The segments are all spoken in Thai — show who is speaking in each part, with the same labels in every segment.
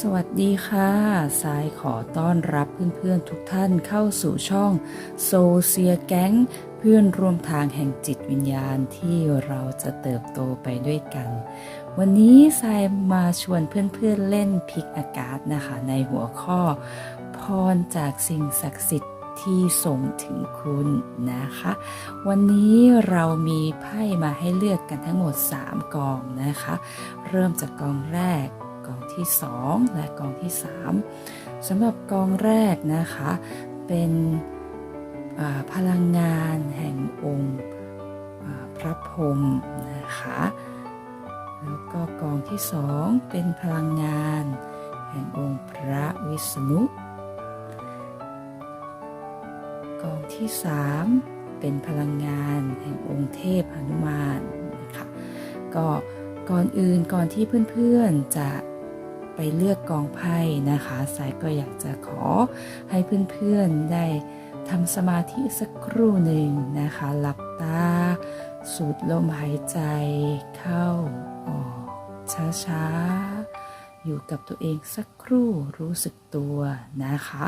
Speaker 1: สวัสดีค่ะ สายขอต้อนรับเพื่อนๆทุกท่านเข้าสู่ช่องโซเซียแก๊งเพื่อนร่วมทางแห่งจิตวิญญาณที่เราจะเติบโตไปด้วยกัน วันนี้สายมาชวนเพื่อนๆเล่นพิกอากาศนะคะ ในหัวข้อ พรจากสิ่งศักดิ์สิทธิ์ที่ส่งถึงคุณนะคะ วันนี้เรามีไพ่มาให้เลือกกันทั้งหมด 3กองนะคะ เริ่มจากกองแรก ที่ 2 และกองที่ 3สำหรับกองแรกนะคะ เป็นพลังงานแห่งองค์พระพรหมนะคะแล้วก็กองที่2เป็นพลังงาน แห่งองค์พระวิษณุกองที่3เป็นพลังงาน แห่งองค์เทพหนุมานนะคะก็ก่อนอื่นก่อนที่เพื่อนๆจะ ไปเลือกกองไพ่นะคะสายก็อยากจะขอให้เพื่อนๆได้ทำสมาธิสักครู่หนึ่งนะคะ หลับตา สูดลมหายใจเข้าออกช้าๆ อยู่กับตัวเองสักครู่รู้สึกตัวนะคะ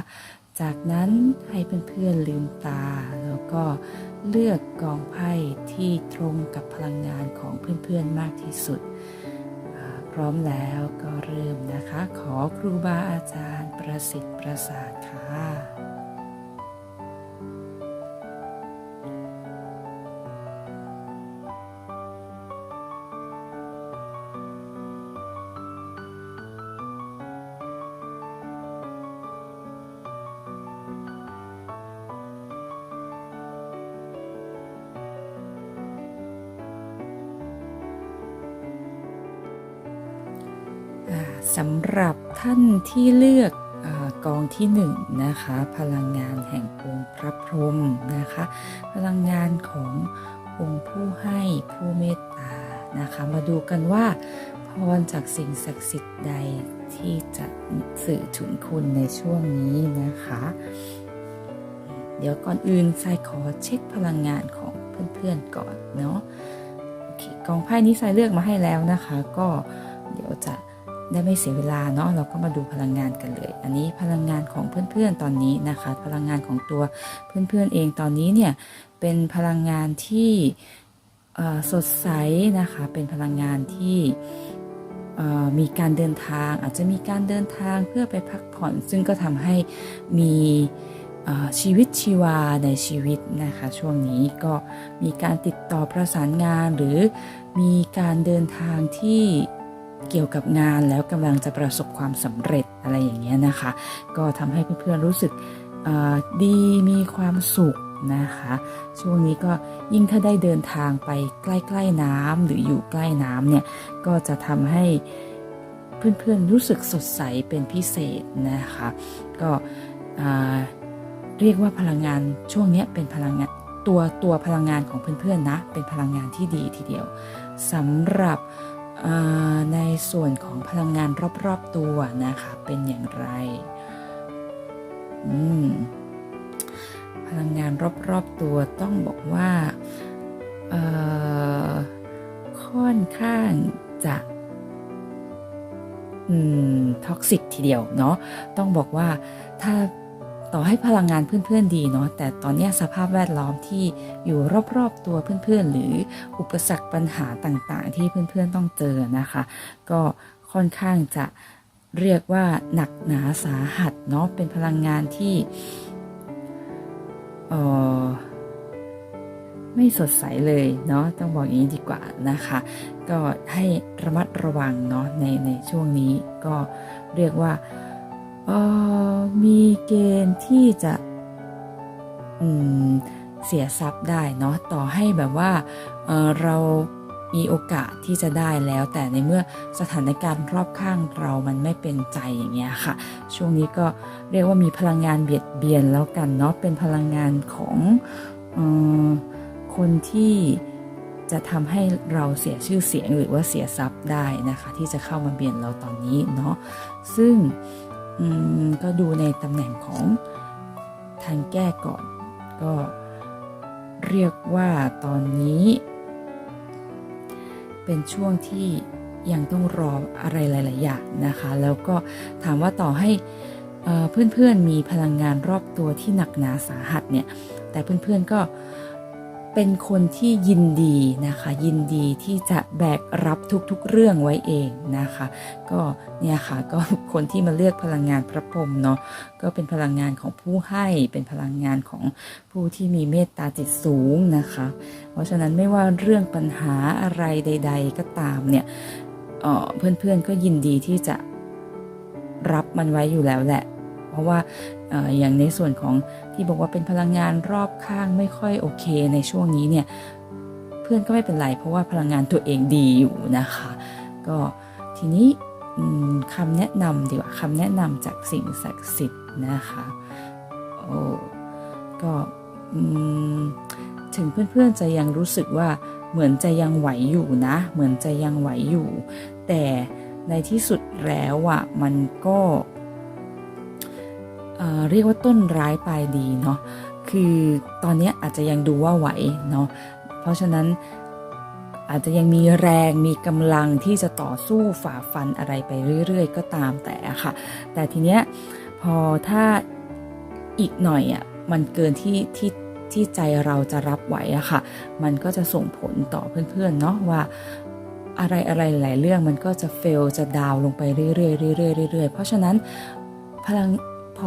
Speaker 1: จากนั้นให้เพื่อนๆลืมตา แล้วก็เลือกกองไพ่ที่ตรงกับพลังงานของเพื่อนๆมากที่สุด พร้อมแล้วก็เริ่มนะคะ ขอครูบาอาจารย์ประสิทธิ์ประสาทค่ะ ที่เลือกอกองที่หนึ่งนะคะ พลังงานแห่งองค์พระพรหมนะคะ พลังงานขององค์ผู้ให้ผู้เมตตานะคะ มาดูกันว่าพรจากสิ่งศักดิ์สิทธิ์ใดที่จะสื่อถึงคุณในช่วงนี้นะคะ เดี๋ยวก่อนอื่นทรายขอเช็คพลังงานของเพื่อนๆก่อนเนาะโอเคกองไพ่นี้ทรายเลือกมาให้แล้วนะคะ ก็เดี๋ยวจะ ได้ไม่เสียเวลาเนาะเราก็มาดูพลังงานกันเลย อันนี้พลังงานของเพื่อนๆตอนนี้นะคะ พลังงานของตัวเพื่อนๆเองตอนนี้เนี่ยเป็นพลังงานที่สดใสนะคะ เป็นพลังงานที่มีการเดินทางอาจจะมีการเดินทางเพื่อไปพักผ่อน ซึ่งก็ทำให้มีชีวิตชีวาในชีวิตนะคะ ช่วงนี้ก็มีการติดต่อประสานงานหรือมีการเดินทางที่ เกี่ยวกับงานแล้วกำลังจะประสบความสำเร็จอะไรอย่างเงี้ยนะคะ ก็ทำให้เพื่อนๆรู้สึกดีมีความสุขนะคะ ช่วงนี้ก็ยิ่งถ้าได้เดินทางไปใกล้ ๆน้ำหรืออยู่ใกล้น้ำเนี่ยก็จะทำให้เพื่อนๆรู้สึกสดใสเป็นพิเศษนะคะ ก็เรียกว่าพลังงานช่วงนี้เป็นพลังงานตัวตัวพลังงานของเพื่อนๆนะ เป็นพลังงานที่ดีทีเดียวสำหรับ ในส่วนของพลังงานรอบๆตัวนะคะเป็นอย่างไรพลังงานรอบๆตัวต้องบอกว่าค่อนข้างจะท็อกซิกทีเดียวเนาะต้องบอกว่าถ้า ต่อให้พลังงานเพื่อนๆดีเนาะแต่ตอนนี้สภาพแวดล้อมที่อยู่รอบๆตัวเพื่อนๆ หรืออุปสรรคปัญหาต่างๆ ที่เพื่อนๆต้องเจอนะคะ ก็ค่อนข้างจะเรียกว่าหนักหนาสาหัสเนาะเป็นพลังงานที่เออไม่สดใสเลยเนาะต้องบอกอย่างนี้ดีกว่านะคะ ก็ให้ระมัดระวังเนาะในในช่วงนี้ก็เรียกว่า มีเกณฑ์ที่จะเสียทรัพย์ได้เนาะต่อให้แบบว่าเเรามีโอกาสที่จะได้แล้ว แต่ในเมื่อสถานการณ์รอบข้างเรามันไม่เป็นใจอย่างเงี้ยค่ะ ช่วงนี้ก็เรียกว่ามีพลังงานเบียดเบียนแล้วกันเนาะเป็นพลังงานของออคนที่จะทำให้เราเสียชื่อเสียงหรือว่าเสียทรัพย์ได้นะคะ ที่จะเข้ามาเบียนเราตอนนี้เนาะซึ่ง ก็ดูในตำแหน่งของทางแก้ก่อน ก็เรียกว่าตอนนี้ เป็นช่วงที่ยังต้องรออะไรหลาย ๆ อย่างนะคะ แล้วก็ถามว่าต่อให้เพื่อน ๆ มีพลังงานรอบตัวที่หนักหนาสาหัสเนี่ย แต่เพื่อน ๆ ก็เเป็นคนที่ยินดีนะคะ ยินดีที่จะแบกรับทุกๆเรื่องไว้เองนะคะ ก็เนี่ยค่ะก็คนที่มาเลือกพลังงานพระพรหมเนาะก็เป็นพลังงานของผู้ให้เป็นพลังงานของผู้ที่มีเมตตาจิตสูงนะคะ เพราะฉะนั้นไม่ว่าเรื่องปัญหาอะไรใด ๆ ก็ตามเนี่ยเออเพื่อนๆก็ยินดีที่จะรับมันไว้อยู่แล้วแหละ เพราะว่า อย่างในส่วนของที่บอกว่าเป็นพลังงานรอบข้างไม่ค่อยโอเคในช่วงนี้เนี่ยเพื่อนก็ไม่เป็นไร เพราะว่าพลังงานตัวเองดีอยู่นะคะ ก็ทีนี้คำแนะนำดีกว่าคำแนะนำจากสิ่งศักดิ์สิทธิ์นะคะโอ้ก็ถึงเพื่อนๆจะยังรู้สึกว่าเหมือนจะยังไหวอยู่นะ เหมือนจะยังไหวอยู่ แต่ในที่สุดแล้วอะมันก็ เรียกว่าต้นร้ายปลายดีเนาะคือตอนนี้อาจจะยังดูว่าไหวเนาะเพราะฉะนั้นอาจจะยังมีแรงมีกำลังที่จะต่อสู้ฝ่าฟันอะไรไปเรื่อยๆ ก็ตามแต่ค่ะ แต่ทีเนี้ยพอถ้าอีกหน่อยอะมันเกินที่ที่ที่ใจเราจะรับไหวอะค่ะ มันก็จะส่งผลต่อเพื่อนๆเนาะว่าอะไรอะไรหลายเรื่องมันก็จะเฟลจะดาวลงไปเรื่อยๆเรื่อยๆเรื่อยๆเพราะฉะนั้นพลัง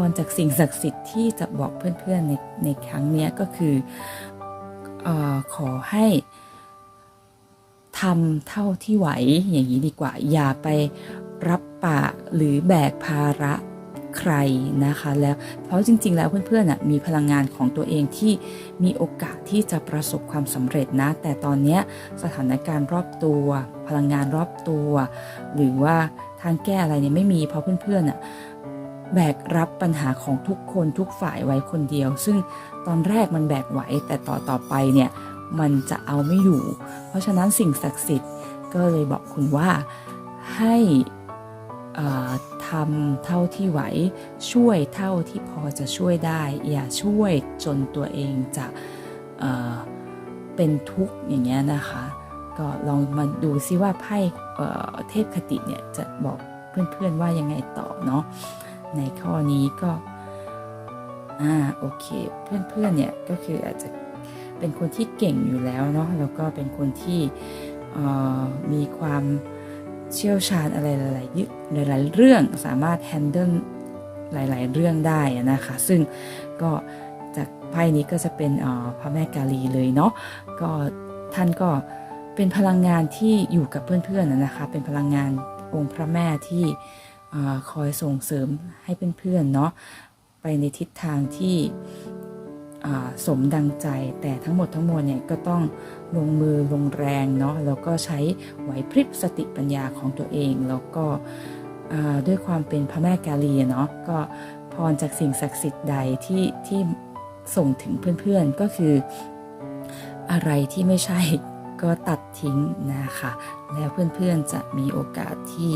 Speaker 1: รจากสิ่งศักดิ์สิทธิ์ที่จะบอกเพื่อนๆในในครั้งนี้ก็คืออขอให้ทำเท่าที่ไหวอย่างนี้ดีกว่า อย่าไปรับปากหรือแบกภาระใครนะคะแล้วเพราะจริง ๆ แล้วเพื่อนๆนะมีพลังงานของตัวเองที่มีโอกาสที่จะประสบความสำเร็จนะ แต่ตอนนี้สถานการณ์รอบตัว พลังงานรอบตัว หรือว่าทางแก้อะไรเนี่ยไม่มีเพราะเพื่อนๆน่ะ แบกรับปัญหาของทุกคนทุกฝ่ายไว้คนเดียว ซึ่งตอนแรกมันแบกไหว แต่ต่อต่อไปเนี่ยมันจะเอาไม่อยู่ เพราะฉะนั้นสิ่งศักดิ์สิทธิ์ก็เลยบอกคุณว่าให้ทำเท่าที่ไหว ช่วยเท่าที่พอจะช่วยได้ อย่าช่วยจนตัวเองจะเเป็นทุกข์อย่างเงี้ยนะคะ ก็ลองมาดูซิว่าไพ่เเทพคติเนี่ยจะบอกเพื่อนๆว่ายังไงต่อเนาะ ในข้อนี้ก็อ่าโอเคเพื่อนๆเนี่ยก็คืออาจจะเป็นคนที่เก่งอยู่แล้วเนาะแล้วก็เป็นคนที่มีความเชี่ยวชาญอะไรหลายๆยึหลายๆเรื่องสามารถ handle หลาย ๆ เรื่องได้นะคะ ซึ่งก็จากไพ่นี้ก็จะเป็นพระแม่กาลีเลยเนาะก็ท่านก็เป็นพลังงานที่อยู่กับเพื่อนๆนะคะ เป็นพลังงานองค์พระแม่ที่ คอยส่งเสริมให้เพื่อนๆเนาะไปในทิศทางที่สมดังใจแต่ทั้งหมดทั้งมวลเนี่ยก็ต้องลงมือลงแรงเนาะแล้วก็ใช้ไหวพริบสติปัญญาของตัวเอง แล้วก็ด้วยความเป็นพระแม่กาลีเนาะก็พรจากสิ่งศักดิ์สิทธิ์ใดที่ที่ส่งถึงเพื่อนๆก็คืออะไรที่ไม่ใช่ก็ตัดทิ้งนะคะ แล้วเพื่อนๆจะมีโอกาสที่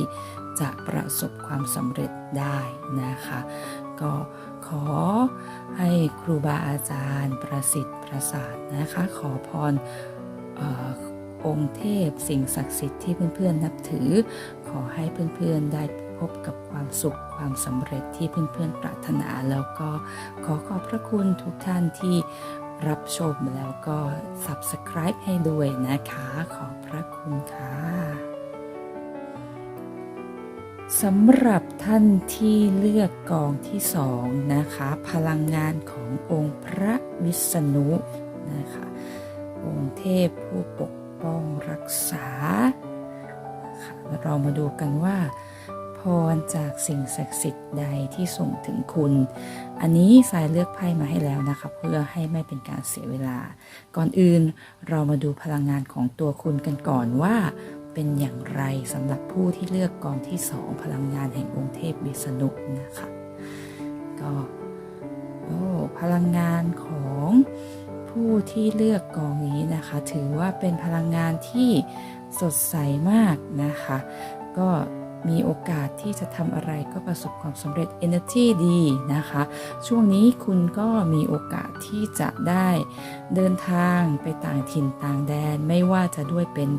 Speaker 1: จะประสบความสำเร็จได้นะคะ ก็ขอให้ครูบาอาจารย์ประสิทธิ์ประสาทนะคะ ขอพรออองค์เทพสิ่งศักดิ์สิทธิ์ที่เพื่อนๆนับถือ ขอให้เพื่อนๆได้พบกับความสุขความสำเร็จที่เพื่อนๆปรารถนา แล้วก็ขอขอบพระคุณทุกท่านที่รับชมแล้วก็ subscribe ให้ด้วยนะคะ ขอบพระคุณค่ะ สำหรับท่านที่เลือกกองที่สองนะคะ พลังงานขององค์พระวิษณุนะคะองค์เทพผู้ปกป้องรักษาค่ะเรามาดูกันว่า พรจากสิ่งศักดิ์สิทธิ์ใดที่ส่งถึงคุณ อันนี้สายเลือกไพ่มาให้แล้วนะคะ เพื่อให้ไม่เป็นการเสียเวลา ก่อนอื่นเรามาดูพลังงานของตัวคุณกันก่อนว่า เป็นอย่างไรสำหรับผู้ที่เลือกกองที่สองพลังงานแห่งองค์เทพวิษณุนะคะก็โอ้พลังงานของผู้ที่เลือกกองนี้นะคะ ถือว่าเป็นพลังงานที่สดใสมากนะคะ ก็ มีโอกาสที่จะทำอะไรก็ประสบความสำเร็จ energy ดีนะคะ ช่วงนี้คุณก็มีโอกาสที่จะได้เดินทางไปต่างถิ่นต่างแดน ไม่ว่าจะด้วยเป็น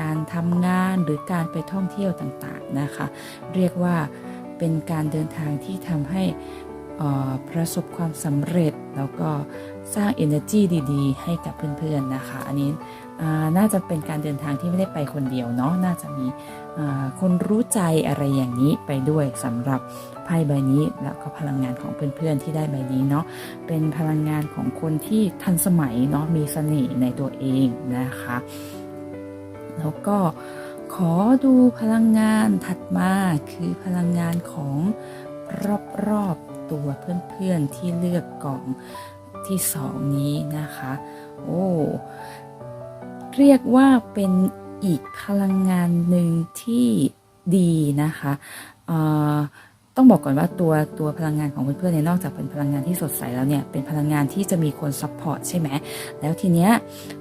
Speaker 1: การทำงานหรือการไปท่องเที่ยวต่างๆนะคะ เรียกว่าเป็นการเดินทางที่ทำให้ประสบความสำเร็จแล้วก็สร้าง energy ดี ๆ ให้กับเพื่อน ๆ นะคะ อันนี้ น่าจะเป็นการเดินทางที่ไม่ได้ไปคนเดียวเนาะน่าจะมีคนรู้ใจอะไรอย่างนี้ไปด้วยสำหรับไพ่ใบนี้แล้วก็พลังงานของเพื่อนๆที่ได้ใบนี้เนาะเป็นพลังงานของคนที่ทันสมัยเนาะมีเสน่ห์ในตัวเองนะคะแล้วก็ขอดูพลังงานถัดมาคือพลังงานของรอบๆตัวเพื่อนๆที่เลือกกล่องที่สองนี้นะคะ โอ้ เรียกว่าเป็นอีกพลังงานหนึ่งที่ดีนะคะต้องบอกก่อนว่าตัวตัวพลังงานของเพื่อนๆเนี่ยนอกจากเป็นพลังงานที่สดใสแล้วเนี่ยเป็นพลังงานที่จะมีคนซัพพอร์ตใช่ไหมแล้วทีเนี้ย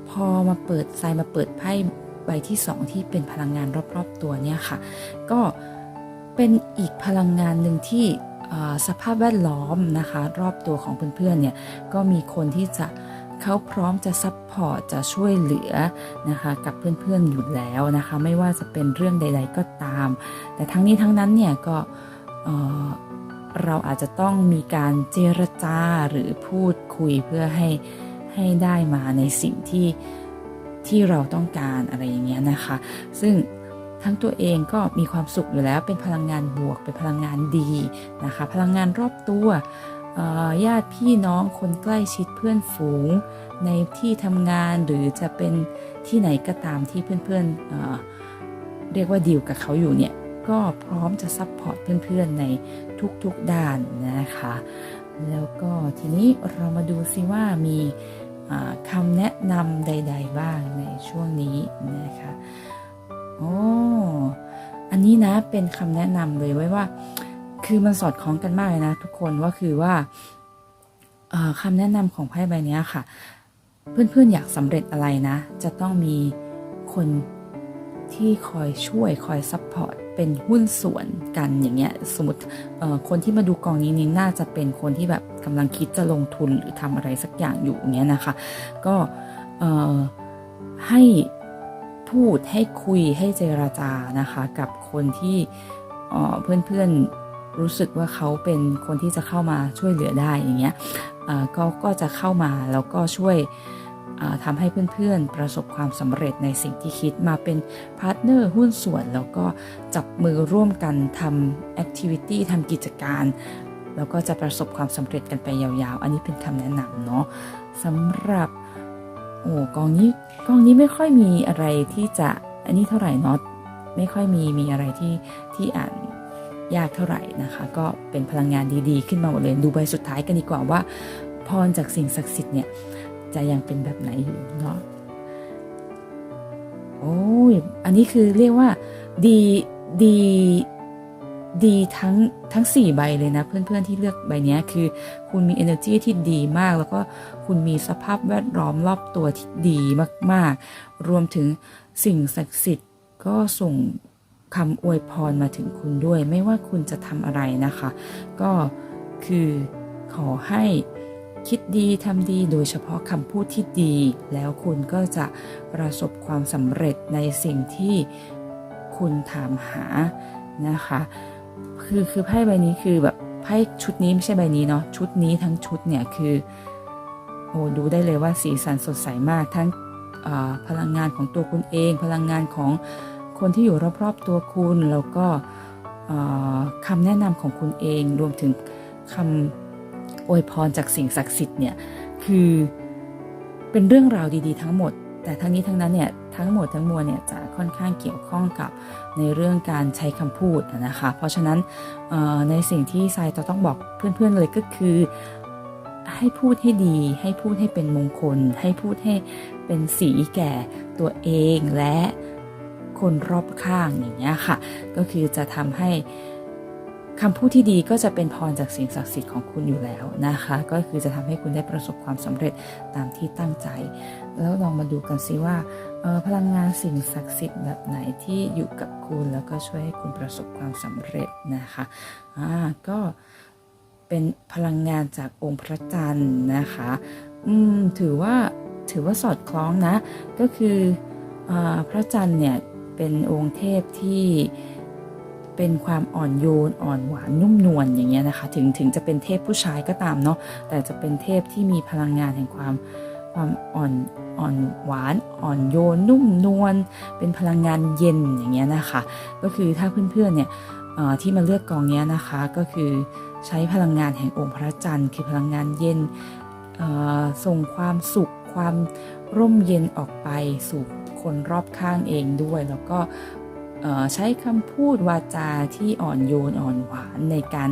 Speaker 1: พอมาเปิดไซมาเปิดไพ่ใบที่สองที่เป็นพลังงานรอบๆตัวเนี่ยค่ะ ก็เป็นอีกพลังงานหนึ่งที่สภาพแวดล้อมนะคะ รอบตัวของเพื่อนๆเนี่ยก็มีคนที่จะเเขาพร้อมจะซัพพอร์ตจะช่วยเหลือนะคะกับเพื่อนๆอยู่แล้วนะคะ ไม่ว่าจะเป็นเรื่องใด ๆ ก็ตาม แต่ทั้งนี้ทั้งนั้นเนี่ยก็เอ่อเราอาจจะต้องมีการเจรจาหรือพูดคุยเพื่อให้ให้ได้มาในสิ่งที่ที่เราต้องการอะไรอย่างเงี้ยนะคะ ซึ่งทั้งตัวเองก็มีความสุขอยู่แล้วเป็นพลังงานบวกเป็นพลังงานดีนะคะ พลังงานรอบตัว ญาติพี่น้องคนใกล้ชิดเพื่อนฝูง ในที่ทำงานหรือจะเป็นที่ไหนก็ตามที่เพื่อนๆเเรียกว่าดีลกับเขาอยู่เนี่ย ก็พร้อมจะซัพพอร์ตเพื่อนๆในทุกๆด้านนะคะ แล้วก็ทีนี้เรามาดูซิว่ามีคำแนะนำใด ๆ บ้างในช่วงนี้นะคะโอ้อันนี้นะเป็นคำแนะนำเลยไว้ว่า คือมันสอดคล้องกันมากเลยนะทุกคนว่าคือว่าเอ่อคำแนะนำของไพ่ใบเนี้ยค่ะ เพื่อนๆอยากสำเร็จอะไรนะ จะต้องมีคนที่คอยช่วยคอยซัพพอร์ตเป็นหุ้นส่วนกันอย่างเงี้ยสมมติคนที่มาดูกองนี้นี่น่าจะเป็นคนที่แบบกำลังคิดจะลงทุนหรือทำอะไรสักอย่างอยู่อย่างเงี้ยนะคะ ก็ให้พูดให้คุยให้เจราจานะคะ กับคนที่เพื่อนๆ รู้สึกว่าเขาเป็นคนที่จะเข้ามาช่วยเหลือได้อย่างเงี้ยอ่าก็ก็จะเข้ามาแล้วก็ช่วยอ่าทำให้เพื่อนๆ ประสบความสำเร็จในสิ่งที่คิดมาเป็นพาร์ทเนอร์หุ้นส่วน แล้วก็จับมือร่วมกันทำแอคทิวิตี้ทำกิจการ แล้วก็จะประสบความสำเร็จกันไปยาวๆ อันนี้เป็นคำแนะนำเนาะสำหรับโอ้กองนี้กองนี้ไม่ค่อยมีอะไรที่จะอันนี้เท่าไหร่เนาะไม่ค่อยมีมีอะไรที่ที่อ่าน ยากเท่าไหร่นะคะ ก็เป็นพลังงานดีๆ ขึ้นมาหมดเลยดูใบสุดท้ายกันดีกว่าว่า พรจากสิ่งศักดิ์สิทธิ์เนี่ยจะยังเป็นแบบไหนอยู่เนาะโอ้ยอันนี้คือเรียกว่าดีดีดีทั้งทั้งสี่ใบเลยนะ เพื่อนๆที่เลือกใบนี้คือคุณมี energy ที่ดีมาก แล้วก็คุณมีสภาพแวดล้อมรอบตัวที่ดีมาก ๆ รวมถึงสิ่งศักดิ์สิทธิ์ก็ส่ง คำอวยพรมาถึงคุณด้วย ไม่ว่าคุณจะทำอะไรนะคะ ก็คือขอให้คิดดีทำดีโดยเฉพาะคำพูดที่ดี แล้วคุณก็จะประสบความสำเร็จในสิ่งที่คุณถามหานะคะ คือคือไพ่ใบนี้คือแบบไพ่ชุดนี้ไม่ใช่ใบนี้เนาะชุดนี้ทั้งชุดเนี่ยคือโอ้ดูได้เลยว่าสีสันสดใสมากทั้งพลังงานของตัวคุณเอง พลังงานของ คนที่อยู่รอบๆตัวคุณ แล้วก็คำแนะนำของคุณเอง รวมถึงคำอวยพรจากสิ่งศักดิ์สิทธิ์เนี่ยคือเป็นเรื่องราวดีๆ ทั้งหมด แต่ทั้งนี้ทั้งนั้นเนี่ยทั้งหมดทั้งมวลเนี่ยจะค่อนข้างเกี่ยวข้องกับในเรื่องการใช้คำพูดนะคะ เพราะฉะนั้นในสิ่งที่ทรายจะต้องบอกเพื่อนๆเลยก็คือให้พูดให้ดี ให้พูดให้เป็นมงคล ให้พูดให้เป็นสีแก่ตัวเองและ คนรอบข้างอย่างเงี้ยค่ะ ก็คือจะทำให้คำพูดที่ดีก็จะเป็นพรจากสิ่งศักดิ์สิทธิ์ของคุณอยู่แล้วนะคะ ก็คือจะทำให้คุณได้ประสบความสำเร็จตามที่ตั้งใจ แล้วลองมาดูกันซิว่าออพลังงานสิ่งศักดิ์สิทธิ์แบบไหนที่อยู่กับคุณแล้วก็ช่วยให้คุณประสบความสำเร็จนะคะอ่าก็เป็นพลังงานจากองค์พระจันทร์นะคะอืมถือว่าถือว่าสอดคล้องนะ ก็คืออพระจันทร์เนี่ย เป็นองค์เทพที่เป็นความอ่อนโยนอ่อนหวานนุ่มนวลอย่างเงี้ยนะคะ ถึงถึงจะเป็นเทพผู้ชายก็ตามเนาะแต่จะเป็นเทพที่มีพลังงานแห่งความความอ่อนอ่อนหวานอ่อนโยนนุ่มนวลเป็นพลังงานเย็นอย่างเงี้ยนะคะ ก็คือถ้าเพื่อนๆเนี่ยที่มาเลือกกองเนี้ยนะคะก็คือใช้พลังงานแห่งองค์พระจันทร์ คือพลังงานเย็นส่งความสุข ความร่มเย็นออกไปสู่คนรอบข้างเองด้วย แล้วก็ใช้คำพูดวาจาที่อ่อนโยนอ่อนหวานในการ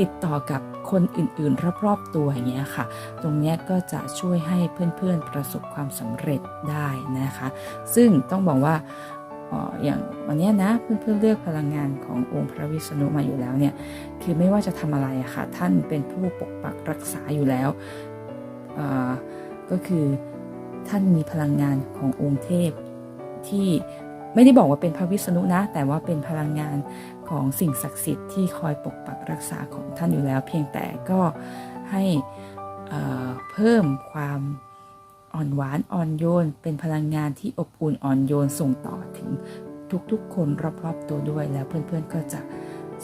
Speaker 1: ติดต่อกับคนอื่นๆ รอบๆตัวอย่างเงี้ยค่ะ ตรงเนี้ยก็จะช่วยให้เพื่อนๆประสบความสำเร็จได้นะคะ ซึ่งต้องบอกว่าอย่างวันเนี้ยนะเพื่อนๆเลือกพลังงานขององค์พระวิษณุมาอยู่แล้วเนี่ยคือไม่ว่าจะทำอะไรอะค่ะ ท่านเป็นผู้ปกปักรักษาอยู่แล้วอ่อ ก็คือท่านมีพลังงานขององค์เทพ ที่ไม่ได้บอกว่าเป็นพระวิษณุนะ แต่ว่าเป็นพลังงานของสิ่งศักดิ์สิทธิ์ที่คอยปกปักรักษาของท่านอยู่แล้ว เพียงแต่ก็ให้เพิ่มความอ่อนหวานอ่อนโยน เป็นพลังงานที่อบอุ่นอ่อนโยนส่งต่อถึงทุกๆคนรอบๆตัวด้วยแล้วเพื่อนๆก็จะ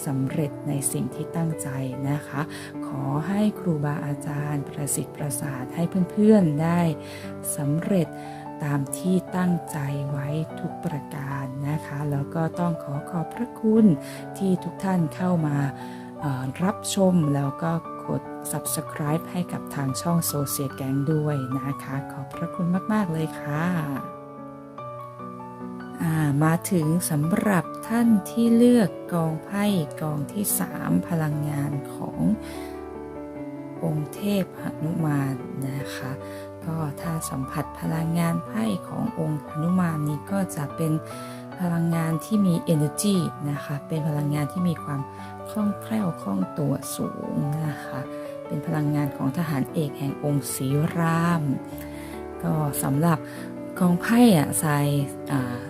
Speaker 1: สำเร็จในสิ่งที่ตั้งใจนะคะ ขอให้ครูบาอาจารย์ประสิทธิ์ประสาทให้เพื่อนๆได้สำเร็จตามที่ตั้งใจไว้ทุกประการนะคะ แล้วก็ต้องขอขอบพระคุณที่ทุกท่านเข้ามารับชมแล้วก็กด subscribe ให้กับทางช่องโซเชียแกงด้วยนะคะ ขอบพระคุณมาก ๆ เลยค่ะ มาถึงสำหรับท่านที่เลือกกองไพ่กองที่3พลังงานขององค์เทพหนุมานนะคะ ก็ถ้าสัมผัสพลังงานไพ่ขององค์หนุมานนี้ก็จะเป็นพลังงานที่มี energy นะคะ เป็นพลังงานที่มีความคล่องแคล่วคล่องตัวสูงนะคะ เป็นพลังงานของทหารเอกแห่งองค์ศรีราม ก็สำหรับกองไพ่อะทรายอ่า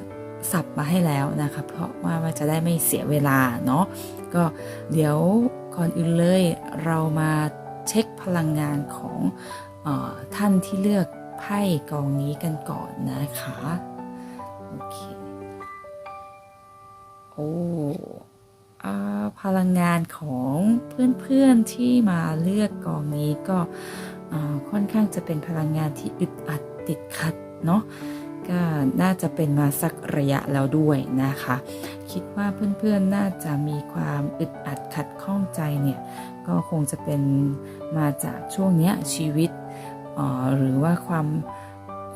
Speaker 1: สับมาให้แล้วนะคะเพราะว่ามันจะได้ไม่เสียเวลาเนาะก็เดี๋ยวก่อนอื่นเลยเรามาเช็คพลังงานของออท่านที่เลือกไพ่กองนี้กันก่อนนะคะโอเคโอ้พลังงานของเพื่อนๆที่มาเลือกกองนี้ก็ค่อนข้างจะเป็นพลังงานที่อึดอัดติดขัดเนาะ ก็น่าจะเป็นมาสักระยะแล้วด้วยนะคะ คิดว่าเพื่อนๆน่าจะมีความอึดอัดขัดข้องใจเนี่ย ก็คงจะเป็นมาจากช่วงเนี้ยชีวิตออหรือว่าความ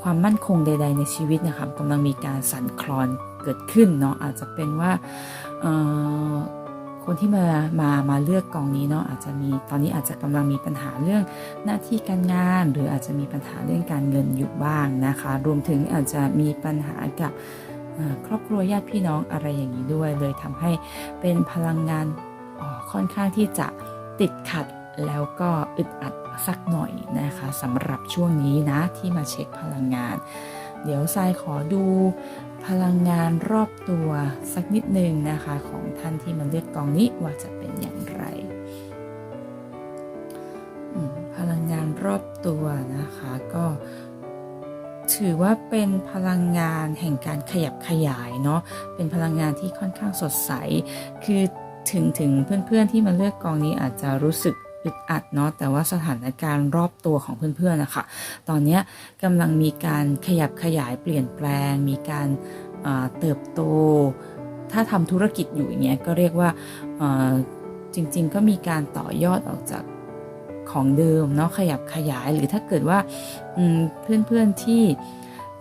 Speaker 1: ความมั่นคงใด ๆ ในชีวิตนะคะกำลังมีการสั่นคลอนเกิดขึ้นเนาะอาจจะเป็นว่าเคนที่มามามาเลือกกองนี้เนาะอาจจะมีตอนนี้อาจจะกำลังมีปัญหาเรื่องหน้าที่การงาน หรืออาจจะมีปัญหาเรื่องการเงินอยู่บ้างนะคะ รวมถึงอาจจะมีปัญหากับครอบครัวญาติพี่น้องอะไรอย่างนี้ด้วย เลยทำให้เป็นพลังงานค่อนข้างที่จะติดขัดแล้วก็อึดอัดสักหน่อยนะคะสำหรับช่วงนี้นะที่มาเช็คพลังงาน เดี๋ยวทรายขอดูพลังงานรอบตัวสักนิดหนึ่งนะคะ ของท่านที่มาเลือกกองนี้ว่าจะเป็นอย่างไร พลังงานรอบตัวนะคะก็ถือว่าเป็นพลังงานแห่งการขยับขยายเนาะเป็นพลังงานที่ค่อนข้างสดใส คือถึงถึงเพื่อนๆที่มาเลือกกองนี้อาจจะรู้สึก อึดอัดเนาะแต่ว่าสถานการณ์รอบตัวของเพื่อนๆนะคะตอนนี้กำลังมีการขยับขยายเปลี่ยนแปลง มีการาเติบโต ถ้าทำธุรกิจอยู่อย่างเงี้ยก็เรียกว่าาจริงๆ ก็มีการต่อยอดออกจากของเดิมเนาะขยับขยายหรือถ้าเกิดว่าเพื่อนๆที่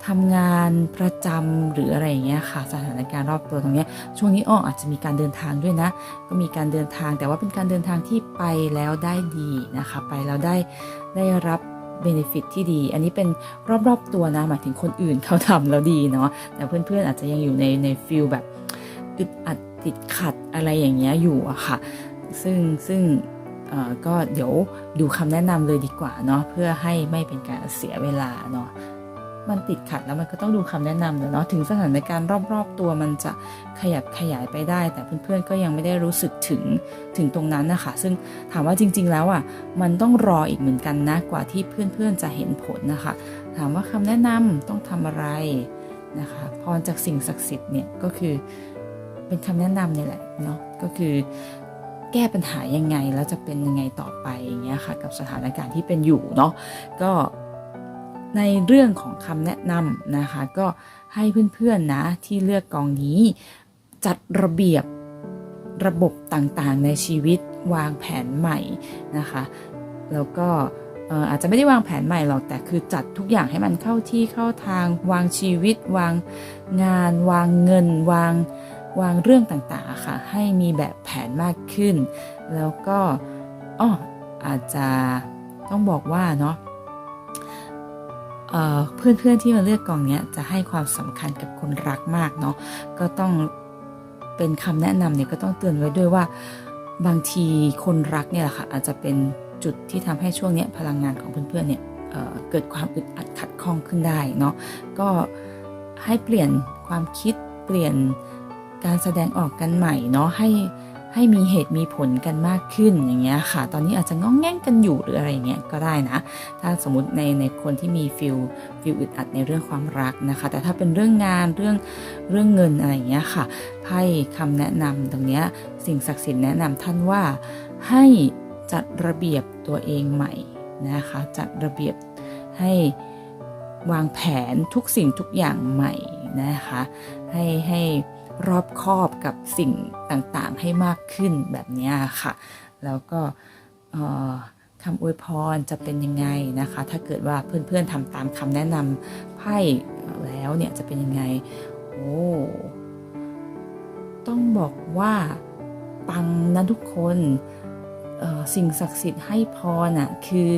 Speaker 1: ทำงานประจำหรืออะไรอย่างเงี้ยค่ะ สถานการณ์รอบตัวตรงเนี้ยช่วงนี้อ้ออาจจะมีการเดินทางด้วยนะ ก็มีการเดินทางแต่ว่าเป็นการเดินทางที่ไปแล้วได้ดีนะคะ ไปแล้วได้ได้รับเบนฟิตที่ดี อันนี้เป็นรอบๆตัวนะ หมายถึงคนอื่นเขาทำแล้วดีเนาะ แต่เพื่อนๆอาจจะยังอยู่ในในฟิลแบบอึดอัดติดขัดอะไรอย่างเงี้ยอยู่อะค่ะ ซึ่งซึ่งก็เดี๋ยวดูคำแนะนำเลยดีกว่าเนาะ เพื่อให้ไม่เป็นการเสียเวลาเนาะ มันติดขัดแล้วมันก็ต้องดูคำแนะนำเนาะถึงสถานการณ์รอบๆ ตัวมันจะขยับขยายไปได้ แต่เพื่อนๆก็ยังไม่ได้รู้สึกถึงถึงตรงนั้นนะคะ ซึ่งถามว่าจริง ๆ แล้วอะมันต้องรออีกเหมือนกันนะกว่าที่เพื่อนๆจะเห็นผลนะคะ ถามว่าคำแนะนำต้องทำอะไรนะคะพรจากสิ่งศักดิ์สิทธิ์เนี่ยก็คือเป็นคำแนะนำเนี่ยแหละเนาะก็คือแก้ปัญหายังไงแล้วจะเป็นยังไงต่อไปอย่างเงี้ยค่ะ กับสถานการณ์ที่เป็นอยู่เนาะก็ ในเรื่องของคำแนะนำนะคะ ก็ให้เพื่อนๆนะที่เลือกกองนี้ จัดระเบียบระบบต่างๆ ในชีวิตวางแผนใหม่นะคะ แล้วก็อาจจะไม่ได้วางแผนใหม่หรอกแต่คือจัดทุกอย่างให้มันเข้าที่เข้าทาง วางชีวิต วางงาน วางเงิน วางวางเรื่องต่างๆค่ะ ให้มีแบบแผนมากขึ้น แล้วก็อ้ออาจจะต้องบอกว่าเนาะ เเพื่อนๆที่มาเลือกกองเนี้ยจะให้ความสำคัญกับคนรักมากเนาะก็ต้องเป็นคำแนะนำเนี่ยก็ต้องเตือนไว้ด้วยว่า บางทีคนรักเนี่ยแหละค่ะอาจจะเป็นจุดที่ทำให้ช่วงเนี้ยพลังงานของเพื่อนๆเนี่ยเเกิดความอึดอัดขัดข้องขึ้นได้เนาะก็ให้เปลี่ยนความคิดเปลี่ยนการแสดงออกกันใหม่เนาะให้ ให้มีเหตุมีผลกันมากขึ้นอย่างเงี้ยค่ะ ตอนนี้อาจจะง้องแง่งกันอยู่หรืออะไรเงี้ยก็ได้นะ ถ้าสมมติในในคนที่มีฟิลฟิลอึดอัดในเรื่องความรักนะคะ แต่ถ้าเป็นเรื่องงานเรื่องเรื่องเงินอะไรเงี้ยค่ะไพ่คำแนะนำตรงเนี้ยสิ่งศักดิ์สิทธิ์แนะนำท่านว่าให้จัดระเบียบตัวเองใหม่นะคะ จัดระเบียบให้วางแผนทุกสิ่งทุกอย่างใหม่นะคะ ให้ให้ รอบคอบกับสิ่งต่างๆ ให้มากขึ้นแบบนี้ค่ะ แล้วก็คำอวยพรจะเป็นยังไงนะคะ ถ้าเกิดว่าเพื่อนๆทำตามคำแนะนำไพ่แล้วเนี่ยจะเป็นยังไง โอ้ต้องบอกว่าปังนะทุกคนสิ่งศักดิ์สิทธิ์ให้พรน่ะคือ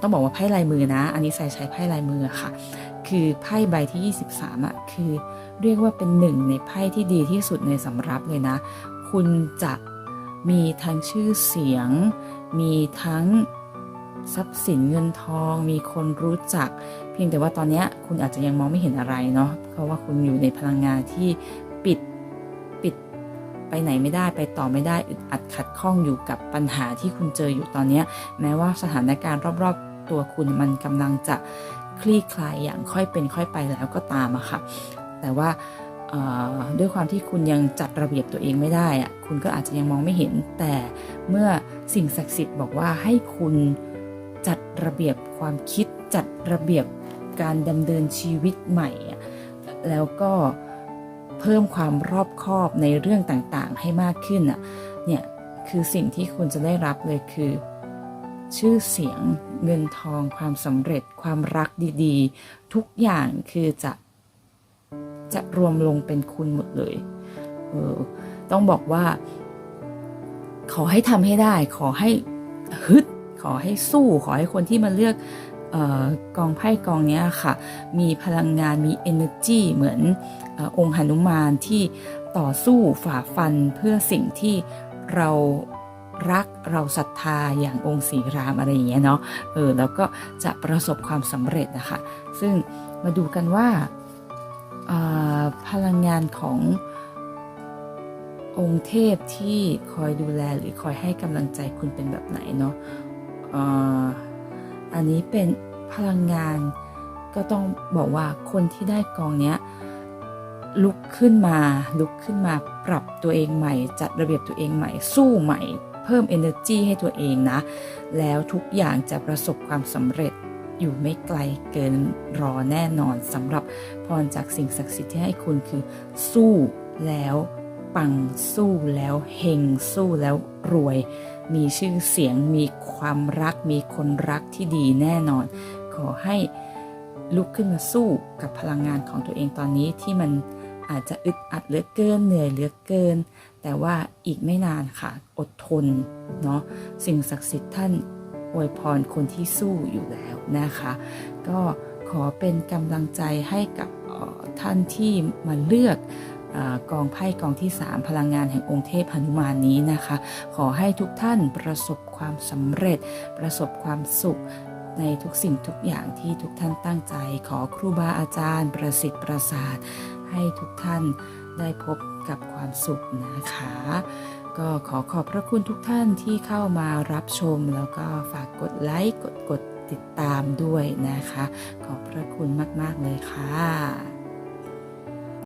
Speaker 1: ต้องบอกว่าไพ่ลายมือนะ อันนี้ใส่ใช้ไพ่ลายมือค่ะ คือไพ่ใบที่ 23อะคือเรียกว่าเป็นหนึ่งในไพ่ที่ดีที่สุดในสำรับเลยนะ คุณจะมีทั้งชื่อเสียง มีทั้งทรัพย์สินเงินทอง มีคนรู้จัก เพียงแต่ว่าตอนเนี้ยคุณอาจจะยังมองไม่เห็นอะไรเนาะเพราะว่าคุณอยู่ในพลังงานที่ ไปไหนไม่ได้ไปต่อไม่ได้อึดอัดขัดข้องอยู่กับปัญหาที่คุณเจออยู่ตอนนี้แม้ว่าสถานการณ์รอบๆ ตัวคุณมันกำลังจะคลี่คลายอย่างค่อยเป็นค่อยไปแล้วก็ตามอะค่ะ แต่ว่าด้วยความที่คุณยังจัดระเบียบตัวเองไม่ได้อะคุณก็อาจจะยังมองไม่เห็น แต่เมื่อสิ่งศักดิ์สิทธิ์บอกว่าให้คุณจัดระเบียบความคิดจัดระเบียบการดำเนินชีวิตใหม่ แล้วก็เเพิ่มความรอบคอบในเรื่องต่างๆ ให้มากขึ้นอะเนี่ยคือสิ่งที่คุณจะได้รับเลยคือ ชื่อเสียงเงินทอง ความสำเร็จ ความรักดีๆ ทุกอย่างคือจะจะรวมลงเป็นคุณหมดเลยเออต้องบอกว่า ขอให้ทำให้ได้ ขอให้ฮึดขอให้สู้ ขอให้คนที่มาเลือก กองไพ่กองเนี้ยค่ะ มีพลังงานมี energy เหมือนอองค์หนุมานที่ต่อสู้ฝ่าฟันเพื่อสิ่งที่เรารักเราศรัทธาอย่างองค์สีรามอะไรอย่างเงี้ยเนาะเออแล้วก็จะประสบความสำเร็จนะคะ ซึ่งมาดูกันว่าพลังงานขององค์เทพที่คอยดูแลหรือคอยให้กำลังใจคุณเป็นแบบไหนเนาะ อันนี้เป็นพลังงาน ก็ต้องบอกว่าคนที่ได้กองเนี้ยลุกขึ้นมาลุกขึ้นมาปรับตัวเองใหม่ จัดระเบียบตัวเองใหม่ สู้ใหม่ เพิ่ม energy ให้ตัวเองนะ แล้วทุกอย่างจะประสบความสำเร็จอยู่ไม่ไกลเกินรอแน่นอนสำหรับพรจากสิ่งศักดิ์สิทธิ์ที่ให้คุณคือ สู้แล้วปังสู้แล้วเฮงสู้แล้วรวย มีชื่อเสียง มีความรัก มีคนรักที่ดีแน่นอน ขอให้ลุกขึ้นมาสู้กับพลังงานของตัวเองตอนนี้ที่มันอาจจะอึดอัดเหลือเกิน เหนื่อยเหลือเกิน แต่ว่าอีกไม่นานค่ะ อดทนเนาะ สิ่งศักดิ์สิทธิ์ท่านอวยพรคนที่สู้อยู่แล้วนะคะ ก็ขอเป็นกำลังใจให้กับท่านที่มาเลือก กองไพ่กองที่ 3 พลังงานแห่งองค์เทพหนุมานนี้นะคะ ขอให้ทุกท่านประสบความสำเร็จ ประสบความสุขในทุกสิ่งทุกอย่างที่ทุกท่านตั้งใจ ขอครูบาอาจารย์ ประสิทธิ์ประสาท ให้ทุกท่านได้พบกับความสุขนะคะ ก็ขอขอบพระคุณทุกท่านที่เข้ามารับชม แล้วก็ฝากกดไลค์กดกดติดตามด้วยนะคะ ขอบพระคุณมาก ๆ เลยค่ะ